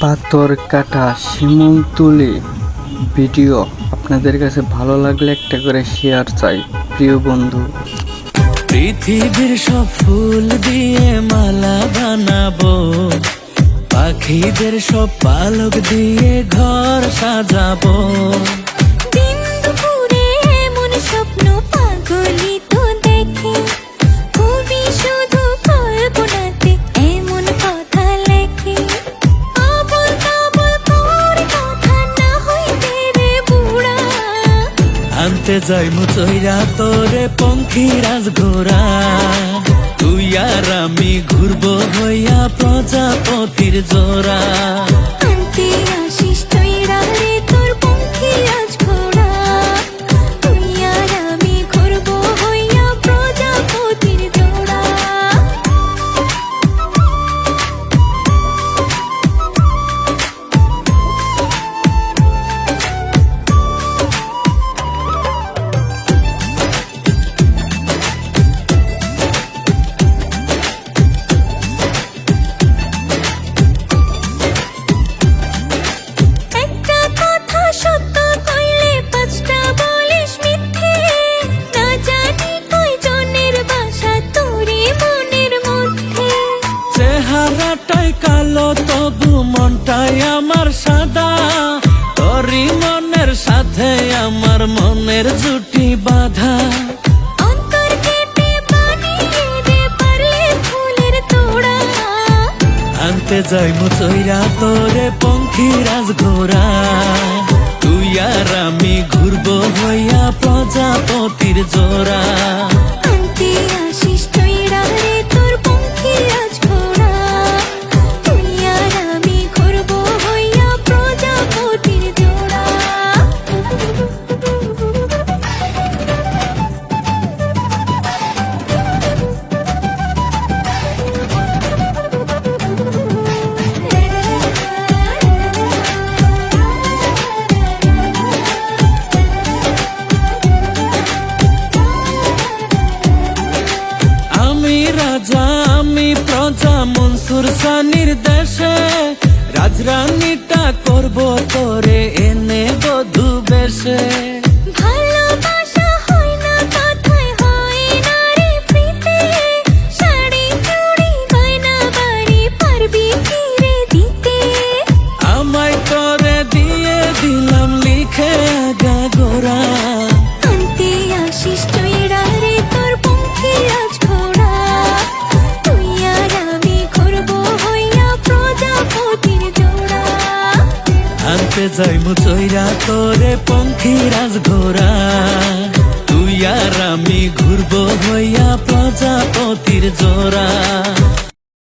পাথর কাটা শিমুল তুলি ভিডিও আপনাদের কাছে ভালো লাগলে একটা করে শেয়ার চাই, প্রিয় বন্ধু। পৃথিবীর সব ফুল দিয়ে মালা বানাবো। পাখিদের সব পালক দিয়ে ঘর সাজাবো। আনতে যাই মুচইরা তোরে পঙ্খী রাজ ঘোরা তুই আর আমি ঘুরবো হইয়া প্রজাপতির জোড়া। মনটাই আমার সাদা তোরই মনের সাথে আমার মনের জুটি বাঁধা। আনতে যাই মুচইরা তোরে পঙ্খী রাজ ঘোরা তুই আর আমি ঘুরবো হইয়া প্রজাপতির জোড়া। আমি রাজা আমি প্রজা মনসুর সানির দেশে। রাজরানীটা করব তোরে এনে বধু বেশে। আনতে যাই মুচইরা তোরে পঙ্খী রাজ ঘোরা তুই আর আমি ঘুরবো হইয়া প্রজাপতির জোড়া।